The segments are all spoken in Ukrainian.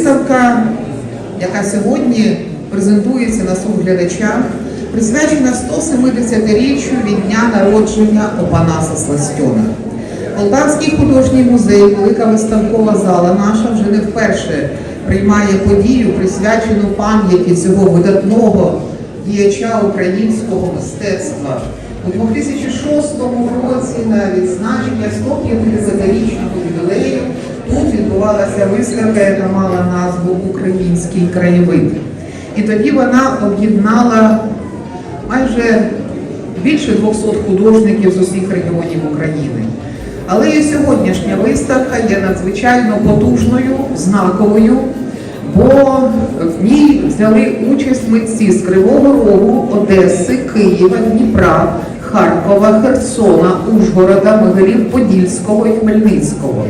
Виставка, яка сьогодні презентується на суд глядача, присвячена 170-річчю від дня народження Опанаса Сластьона. Полтавський художній музей, велика виставкова зала наша вже не вперше приймає подію, присвячену пам'яті цього видатного діяча українського мистецтва. У 2006 році на відзначення 150-річного ювілею тут відбувалася виставка, яка мала назву Український краєвид. І тоді вона об'єднала майже більше 200 художників з усіх регіонів України. Але і сьогоднішня виставка є надзвичайно потужною, знаковою, бо в ній взяли участь митці з Кривого Рогу, Одеси, Києва, Дніпра, Харкова, Херсона, Ужгорода, Могилів-Подільського і Хмельницького,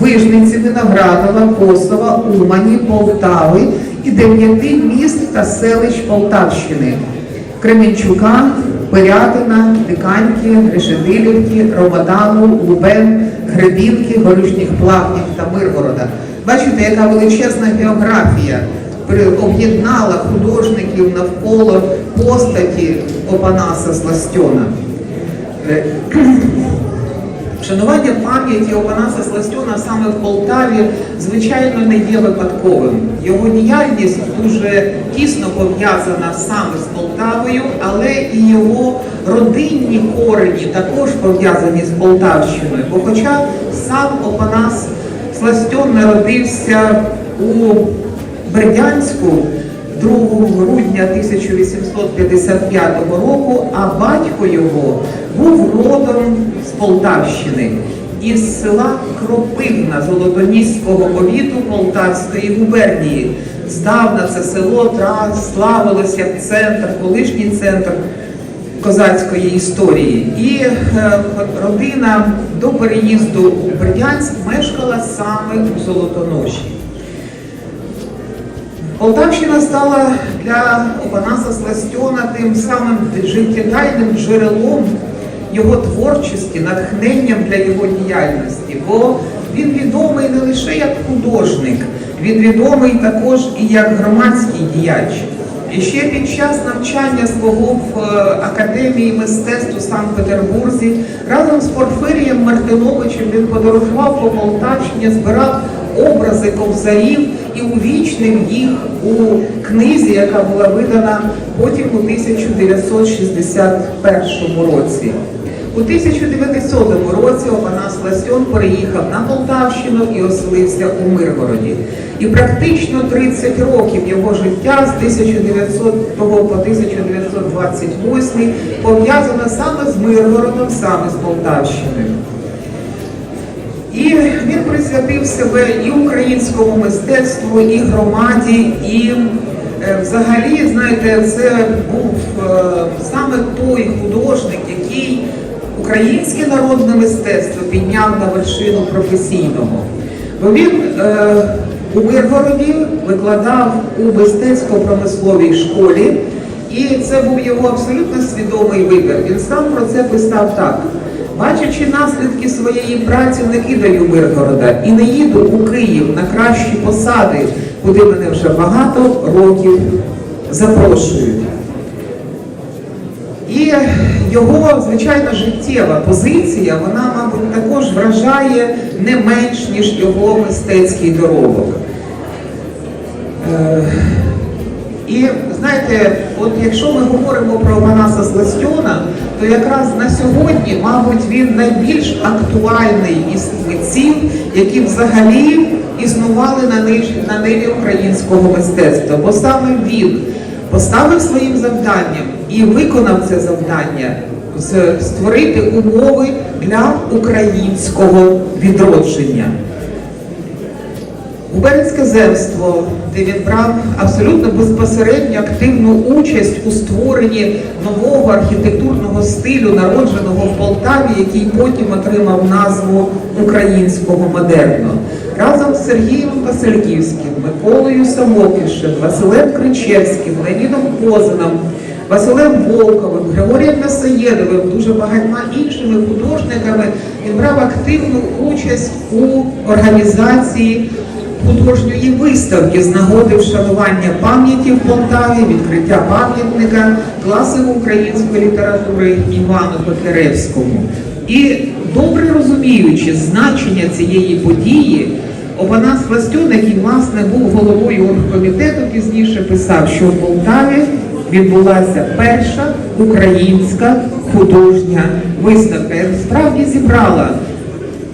Вижниці, Виноградова, Косова, Умані, Полтави і дев'яти міст та селищ Полтавщини. Кременчука, Пирятина, Диканьки, Решетилівки, Ромадану, Лубен, Гребінки, Горішніх Плавнів та Миргорода. Бачите, яка величезна географія об'єднала художників навколо постаті Опанаса Сластьона. Е, Вшанування пам'яті Опанаса Сластьона саме в Полтаві, звичайно, не є випадковим. Його діяльність дуже тісно пов'язана саме з Полтавою, але і його родинні корені також пов'язані з Полтавщиною. Бо хоча сам Опанас Сластьон народився у Бердянську 2 грудня 1855 року, а батько його був родом з Полтавщини із села Кропивна Золотоніського повіту Полтавської губернії. Здавна це село славилося як центр, колишній центр козацької історії. І е, родина до переїзду у Бердянськ мешкала саме у Золотоноші. Полтавщина стала для Опанаса Сластьона тим самим життєдайним джерелом його творчості, натхненням для його діяльності, бо він відомий не лише як художник, він відомий також і як громадський діяч. І ще під час навчання свого в е, Академії мистецтв у Санкт-Петербурзі разом з Порфирієм Мартиновичем він подорожував по Полтавщині, збирав образи ковзарів і увічнив їх у книзі, яка була видана потім у 1961 році. У 1900 році Опанас Ластьон переїхав на Полтавщину і оселився у Миргороді. І практично 30 років його життя з 1900 по 1928 пов'язано саме з Миргородом, саме з Полтавщиною. І він присвятив себе і українському мистецтву, і громаді, і е, взагалі, знаєте, це був е, саме той художник, який українське народне мистецтво підняв на вершину професійного. Бо він е, у Миргороді викладав у мистецько-промисловій школі, і це був його абсолютно свідомий вибір. Він сам про це писав так. Бачачи наслідки своєї праці, не кидаю Миргорода і не їду у Київ на кращі посади, куди мене вже багато років запрошують. І його, звичайно, життєва позиція, вона, мабуть, також вражає не менш, ніж його мистецький доробок. Е, І знаєте, от якщо ми говоримо про Манаса Сластьона, то якраз на сьогодні, мабуть, він найбільш актуальний із митців, які взагалі існували на ниві, на ниві українського мистецтва. Бо саме він поставив своїм завданням і виконав це завдання створити умови для українського відродження. Губернське земство, де він брав абсолютно безпосередньо активну участь у створенні нового архітектурного стилю, народженого в Полтаві, який потім отримав назву українського модерну. Разом з Сергієм Васильківським, Миколою Самокішем, Василем Кричевським, Леонідом Козином, Василем Волковим, Григорієм Насаєдовим, дуже багатьма іншими художниками він брав активну участь у організації художньої виставки з нагоди вшанування пам'яті в Полтаві, відкриття пам'ятника класику української літератури Івану Котляревському. І добре розуміючи значення цієї події, Опанас Властюн, який власне був головою оргкомітету, пізніше писав, що в Полтаві відбулася перша українська художня виставка. І справді зібрала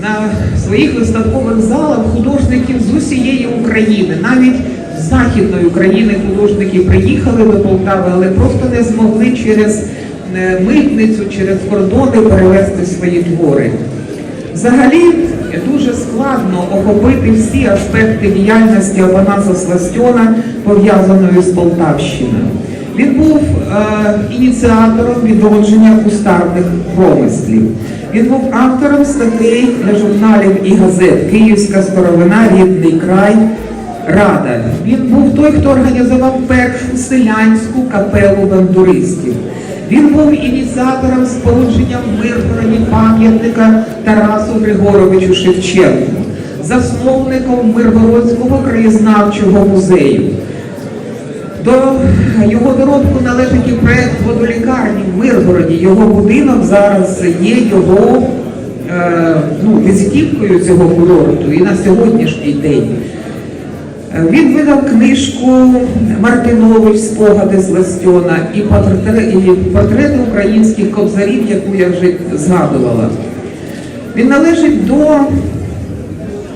на своїх виставкових залах художників з усієї України, навіть з Західної України художники приїхали до Полтави, але просто не змогли через е, митницю, через кордони перевезти свої твори. Взагалі дуже складно охопити всі аспекти діяльності Опанаса Сластьона, пов'язаної з Полтавщиною. Він був е, ініціатором відродження кустарних промислів. Він був автором статей для журналів і газет Київська старовина, Рідний край, Рада. Він був той, хто організував першу селянську капелу бандуристів. Він був ініціатором спорудження в Миргороді пам'ятника Тарасу Григоровичу Шевченку, засновником Миргородського краєзнавчого музею. До його доробку належить і проект водолікарні в Миргороді. Його будинок зараз є його е, ну, візитівкою цього курорту і на сьогоднішній день. Е, Він видав книжку Мартинович Спогади з Ластьона і портрети українських кобзарів, яку я вже згадувала. Він належить до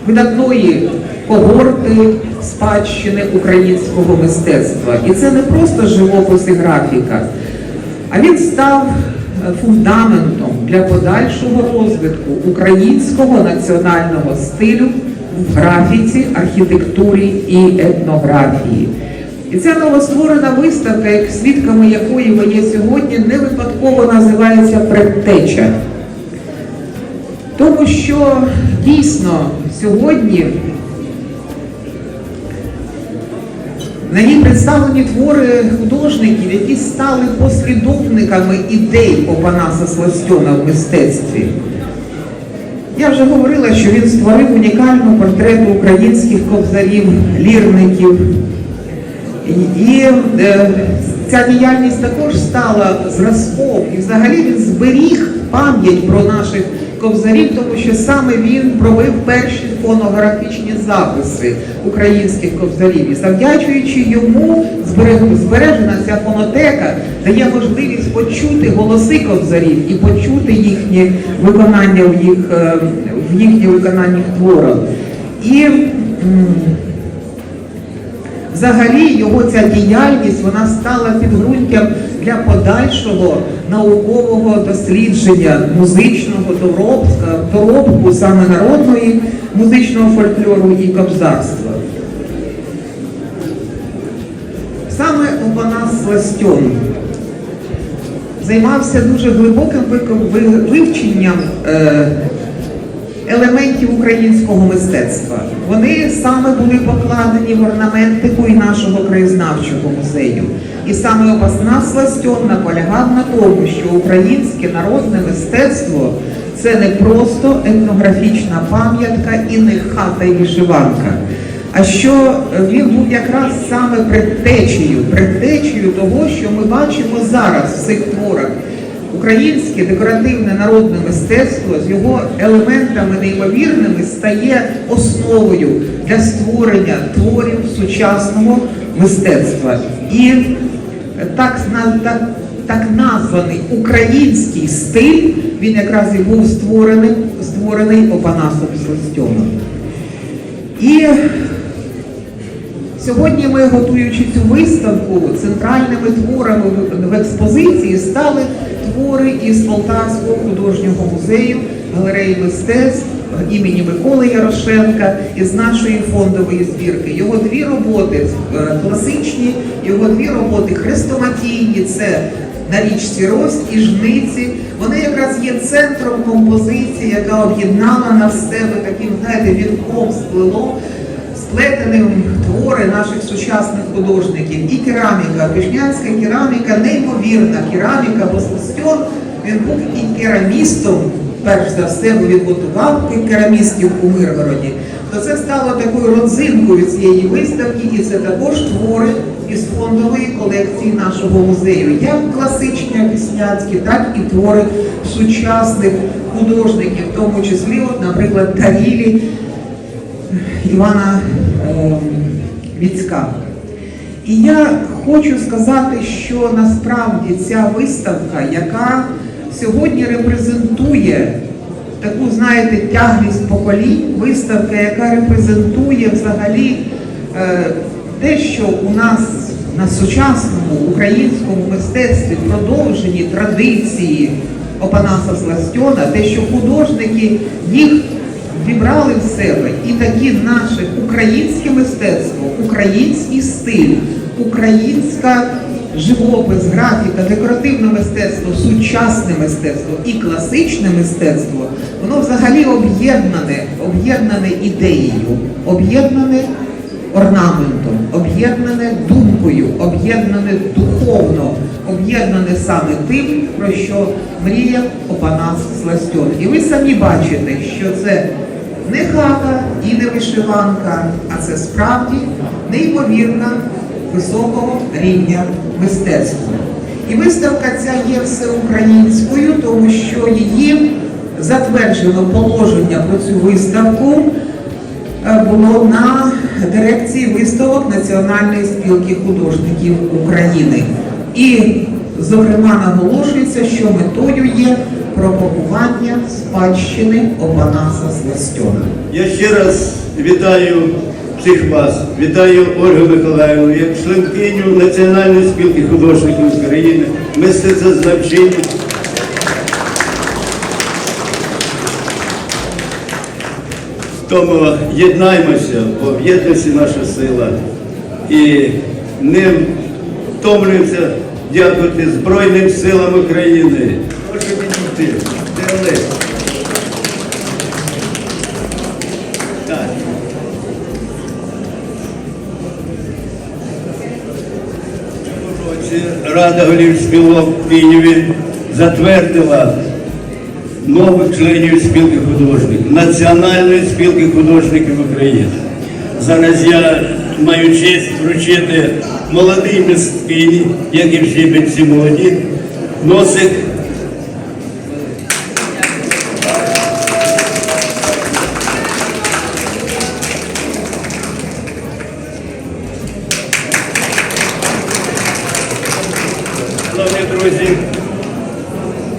видатної когорти спадщини українського мистецтва. І це не просто живопис і графіка, а він став е, фундаментом для подальшого розвитку українського національного стилю в графіці, архітектурі і етнографії. І ця новостворена виставка, як свідками якої ви є сьогодні, не випадково називається предтеча. Тому що дійсно сьогодні на ній представлені твори художників, які стали послідовниками ідей Опанаса Сластьона в мистецтві. Я вже говорила, що він створив унікальну портрету українських кобзарів, лірників. І, е, ця діяльність також стала зразком. І взагалі він зберіг пам'ять про наших ковзарів, тому що саме він провів перші фонографічні записи українських ковзарів. І завдячуючи йому, збережена ця фонотека дає можливість почути голоси ковзарів і почути їхнє виконання в їх е, в їхнє виконання творах. І Взагалі його ця діяльність вона стала підґрунтям для подальшого наукового дослідження музичного доробка, доробку саме народної музичного фольклору і кобзарства. Саме Опанас Сластьон займався дуже глибоким вивченням е, елементів українського мистецтва. Вони саме були покладені в орнаментику і нашого краєзнавчого музею. І саме Опасна Сластьон наполягав на тому, що українське народне мистецтво це не просто етнографічна пам'ятка і не хата і вишиванка. А що він був якраз саме предтечею, предтечею того, що ми бачимо зараз в цих творах. Українське декоративне народне мистецтво з його елементами неймовірними стає основою для створення творів сучасного мистецтва. І так, так, так названий український стиль, він якраз і був створений, створений Опанасом Сластьоном. І Сьогодні ми, готуючи цю виставку, центральними творами в- експозиції стали твори із Полтавського художнього музею, галереї мистецтв імені Миколи Ярошенка із нашої фондової збірки. Його дві роботи е, класичні, його дві роботи хрестоматійні. Це на річці Рост і Жниці. Вони якраз є центром композиції, яка об'єднала на себе таким, знаєте, вінком сплело сплетеним твори наших сучасних художників. І кераміка, вишнянська кераміка, неймовірна кераміка, бо він був і керамістом, перш за все відготував тих керамістів у Миргороді, то це стало такою родзинкою цієї виставки, і це також твори із фондової колекції нашого музею, як класичні опісняцькі, так і твори сучасних художників, в тому числі, от, наприклад, Тарілі Івана е, Віцька. І я хочу сказати, що насправді ця виставка, яка сьогодні репрезентує таку, знаєте, тяглість поколінь, виставка, яка репрезентує взагалі е, те, що у нас на сучасному українському мистецтві продовжені традиції Опанаса Сластьона, те, що художники їх вібрали в себе. І такі наше українське мистецтво, український стиль, українська живопис, графіка, декоративне мистецтво, сучасне мистецтво і класичне мистецтво, воно взагалі об'єднане, об'єднане ідеєю, об'єднане орнаментом, об'єднане думкою, об'єднане духовно, об'єднане саме тим, про що мріяв Опанас Сластьон. І ви самі бачите, що це не хата і не вишиванка, а це справді неймовірна високого рівня мистецтва. І виставка ця є всеукраїнською, тому що її затверджено положення про цю виставку е, було на дирекції виставок Національної спілки художників України. І, зокрема, наголошується, що метою є пропагування спадщини Опанаса Сластьона. Я ще раз вітаю всіх вас, вітаю Ольгу Миколаївну, як членкиню Національної спілки художників України, мистецтвознавчиню. Тому єднаймося, бо в наша сила. І не втомлюємося дякувати Збройним силам України. Прошу підійти. Де Олег? Так. цьому році Голів спілок в Києві затвердила нових членів спілки художників, Національної спілки художників України. Зараз я маю честь вручити молодій мисткині, як і всі бенці молоді, носик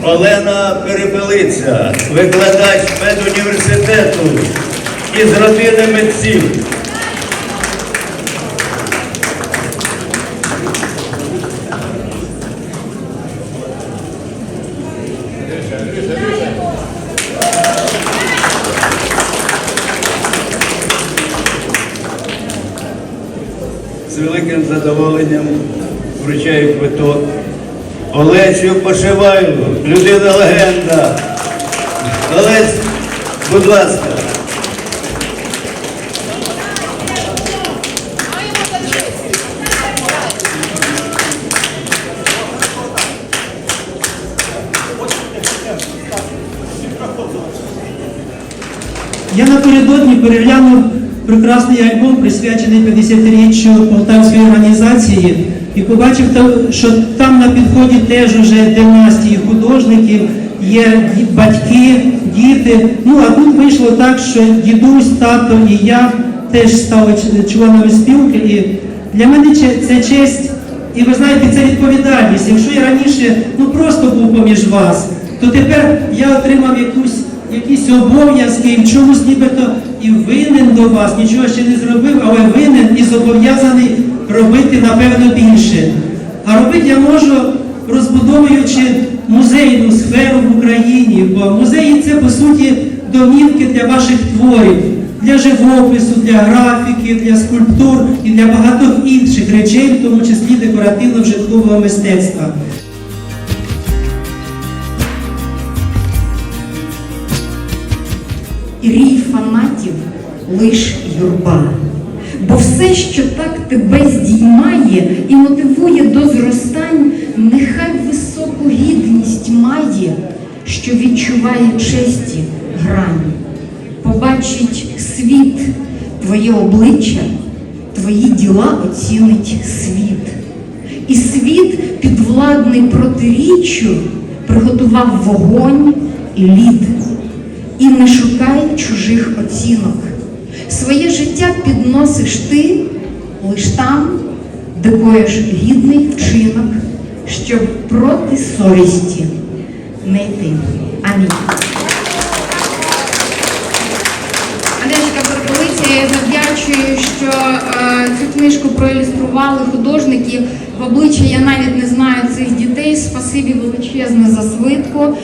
Олена Перепелиця, викладач педуніверситету із родини митців. З великим задоволенням вручаю квиток Олесю Пошивайлу, людина легенда. Олесь, будь ласка. Я напередодні переглянув прекрасний альбом, присвячений 50-річчю Полтавської організації, і побачив, що там на підході теж уже династії художників, є батьки, діти. Ну а тут вийшло так, що дідусь, тато і я теж стали членами спілки. І для мене це честь, і ви знаєте, це відповідальність. Якщо я раніше ну просто був поміж вас, то тепер я отримав якусь якісь обов'язки, і в чомусь нібито і винен до вас, нічого ще не зробив, але винен і зобов'язаний робити напевно більше. А робити я можу, розбудовуючи музейну сферу в Україні, бо музеї це по суті домівки для ваших творів, для живопису, для графіки, для скульптур і для багатьох інших речей, в тому числі декоративно-вжиткового мистецтва. Рій фанатів лиш юрба. Бо все, що так тебе здіймає і мотивує до зростань, нехай високу гідність має, що відчуває честі грані. Побачить світ твоє обличчя, твої діла оцінить світ. І світ, підвладний протиріччю, приготував вогонь і лід. І не шукай чужих оцінок. Своє життя підносиш ти лиш там, де коїш гідний вчинок, щоб проти совісті не йти. Амінь. Я завдячую, що е, цю книжку проілюстрували художники. В обличчя я навіть не знаю цих дітей. Спасибі величезне за свитку.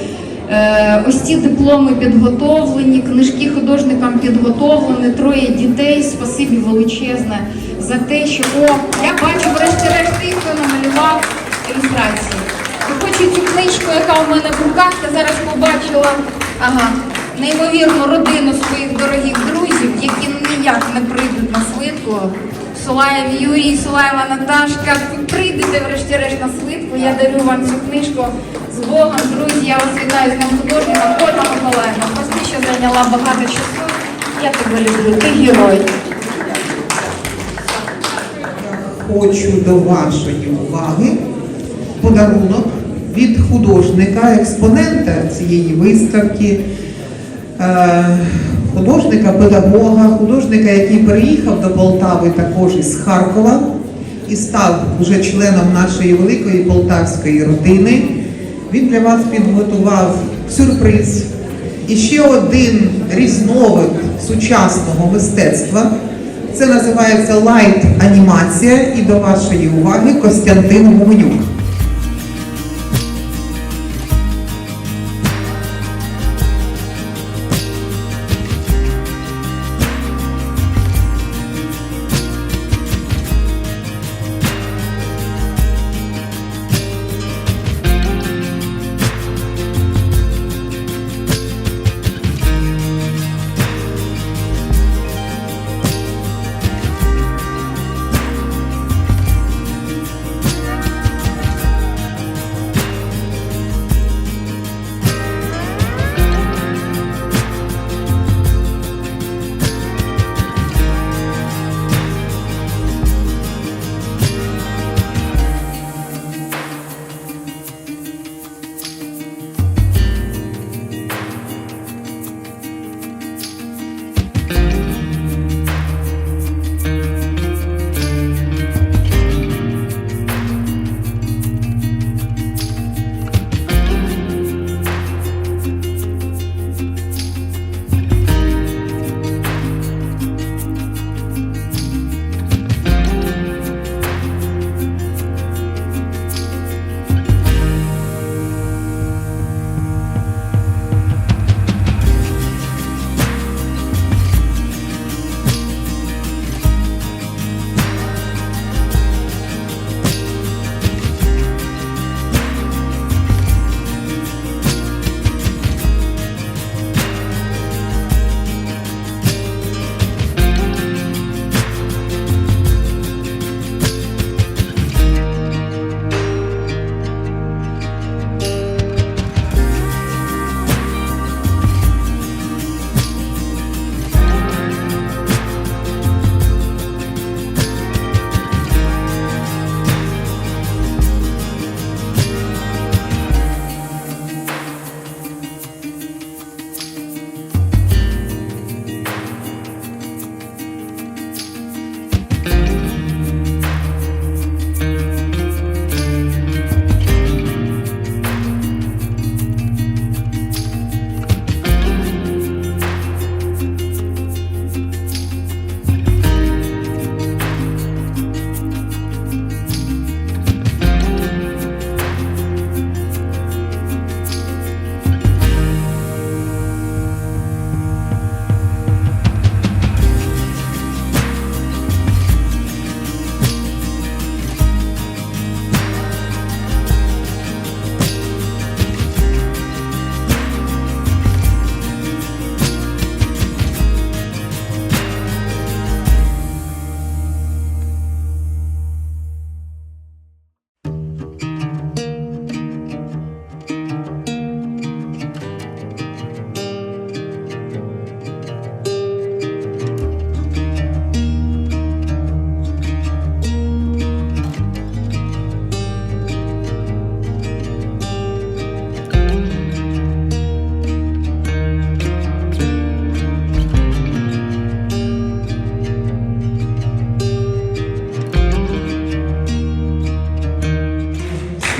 Е, ось ці дипломи підготовлені, книжки художникам підготовлені, троє дітей. Спасибі величезне за те, що о, я бачу врешті-решт тих, хто намалював ілюстрації. Я хочу цю книжку, яка у мене в руках, я зараз побачила. Ага, неймовірну родину своїх дорогих друзів, які ніяк не прийдуть на свитку. Солаєв Юрій, Солаєва Наташка, прийдете врешті-решт на свитку. Я дарю вам цю книжку з Богом, друзі. Я вас вітаю з ним художника Ольга Миколаївна. Прости, що зайняла багато часу. Я тебе люблю, ти герой. Хочу до вашої уваги подарунок від художника, експонента цієї виставки, е, художника, який переїхав до Полтави також із Харкова і став вже членом нашої великої полтавської родини. Він для вас підготував сюрприз. І ще один різновид сучасного мистецтва. Це називається лайт анімація. І до вашої уваги Костянтин Гуменюк.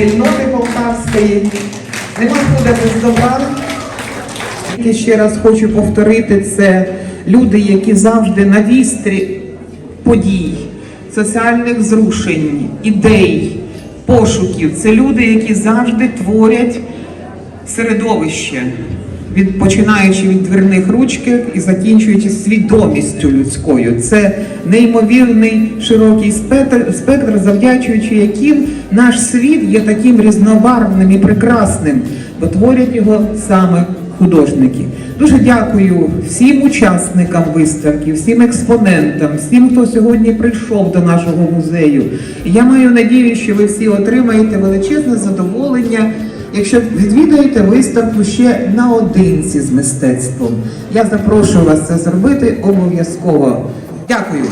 Спільноти полтавської. Нема буде без добра. Я ще раз хочу повторити, це люди, які завжди на вістрі подій, соціальних зрушень, ідей, пошуків. Це люди, які завжди творять середовище, від, починаючи від дверних ручки і закінчуючи свідомістю людською. Це неймовірний широкий спектр, спектр, завдячуючи яким наш світ є таким різнобарвним і прекрасним, бо творять його саме художники. Дуже дякую всім учасникам виставки, всім експонентам, всім, хто сьогодні прийшов до нашого музею. Я маю надію, що ви всі отримаєте величезне задоволення, якщо відвідаєте виставку ще наодинці з мистецтвом. Я запрошую вас це зробити обов'язково. Дякую.